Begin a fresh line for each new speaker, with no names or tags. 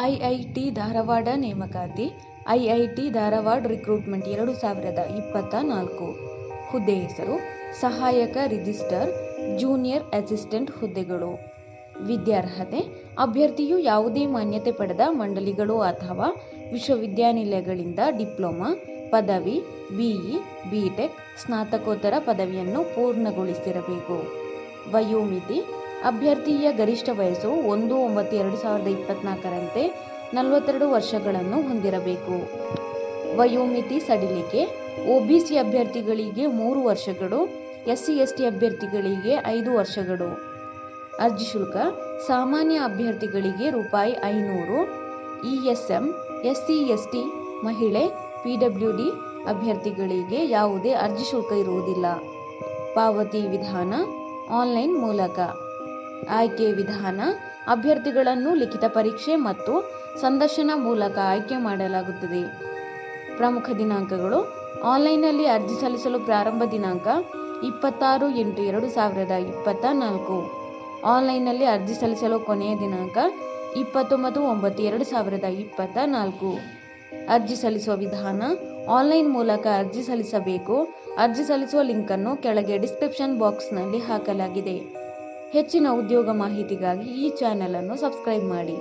IIT Dharwad ನೇಮಕಾತಿ, IIT Dharwad recruitment ಎರಡು ಸಾವಿರದ ಇಪ್ಪತ್ತ ನಾಲ್ಕು. ಹುದ್ದೆ ಹೆಸರು, ಸಹಾಯಕ ರಿಜಿಸ್ಟರ್, ಜೂನಿಯರ್ ಅಸಿಸ್ಟೆಂಟ್ ಹುದ್ದೆಗಳು. ವಿದ್ಯಾರ್ಹತೆ, ಅಭ್ಯರ್ಥಿಯು ಯಾವುದೇ ಮಾನ್ಯತೆ ಪಡೆದ ಮಂಡಳಿಗಳು ಅಥವಾ ವಿಶ್ವವಿದ್ಯಾನಿಲಯಗಳಿಂದ ಡಿಪ್ಲೊಮಾ, ಪದವಿ, ಬಿಇ, ಬಿಟೆಕ್, ಸ್ನಾತಕೋತ್ತರ ಪದವಿಯನ್ನು ಪೂರ್ಣಗೊಳಿಸಿರಬೇಕು. ವಯೋಮಿತಿ ಅಭ್ಯರ್ಥಿಯ ಗರಿಷ್ಠ ವಯಸ್ಸು ಒಂದು, ಒಂಬತ್ತು, ಎರಡು ಸಾವಿರದ ಇಪ್ಪತ್ನಾಲ್ಕರಂತೆ ನಲವತ್ತೆರಡು ವರ್ಷಗಳನ್ನು ಹೊಂದಿರಬೇಕು. ವಯೋಮಿತಿ ಸಡಿಲಿಕೆ ಒಬಿಸಿ ಅಭ್ಯರ್ಥಿಗಳಿಗೆ ಮೂರು ವರ್ಷಗಳು ಎಸ್ ಸಿ ಎಸ್ ಟಿ ಅಭ್ಯರ್ಥಿಗಳಿಗೆ ಐದು ವರ್ಷಗಳು. ಅರ್ಜಿ ಶುಲ್ಕ, ಸಾಮಾನ್ಯ ಅಭ್ಯರ್ಥಿಗಳಿಗೆ ರೂಪಾಯಿ ಐನೂರು, E S M S C S T ಮಹಿಳೆ, ಪಿ ಡಬ್ಲ್ಯೂ ಡಿ ಅಭ್ಯರ್ಥಿಗಳಿಗೆ ಯಾವುದೇ ಅರ್ಜಿ ಶುಲ್ಕ ಇರುವುದಿಲ್ಲ. ಪಾವತಿ ವಿಧಾನ, ಆನ್ಲೈನ್ ಮೂಲಕ. ಆಯ್ಕೆ ವಿಧಾನ, ಅಭ್ಯರ್ಥಿಗಳನ್ನು ಲಿಖಿತ ಪರೀಕ್ಷೆ ಮತ್ತು ಸಂದರ್ಶನ ಮೂಲಕ ಆಯ್ಕೆ ಮಾಡಲಾಗುತ್ತದೆ. ಪ್ರಮುಖ ದಿನಾಂಕಗಳು, ಆನ್ಲೈನ್ನಲ್ಲಿ ಅರ್ಜಿ ಸಲ್ಲಿಸಲು ಪ್ರಾರಂಭ ದಿನಾಂಕ ಇಪ್ಪತ್ತಾರು ಎಂಟು ಎರಡು ಸಾವಿರದ ಇಪ್ಪತ್ತ ನಾಲ್ಕು ಆನ್ಲೈನ್ನಲ್ಲಿ ಅರ್ಜಿ ಸಲ್ಲಿಸಲು ಕೊನೆಯ ದಿನಾಂಕ ಇಪ್ಪತ್ತೊಂಬತ್ತು ಒಂಬತ್ತು ಎರಡು ಸಾವಿರದ ಇಪ್ಪತ್ತ ನಾಲ್ಕು ಅರ್ಜಿ ಸಲ್ಲಿಸುವ ವಿಧಾನ, ಆನ್ಲೈನ್ ಮೂಲಕ ಅರ್ಜಿ ಸಲ್ಲಿಸಬೇಕು. ಅರ್ಜಿ ಸಲ್ಲಿಸುವ ಲಿಂಕನ್ನು ಕೆಳಗೆ ಡಿಸ್ಕ್ರಿಪ್ಷನ್ ಬಾಕ್ಸ್ನಲ್ಲಿ ಹಾಕಲಾಗಿದೆ. ಹೆಚ್ಚಿನ ಉದ್ಯೋಗ ಮಾಹಿತಿಗಾಗಿ ಈ ಚಾನೆಲ್ ಅನ್ನು ಸಬ್ಸ್ಕ್ರೈಬ್ ಮಾಡಿ.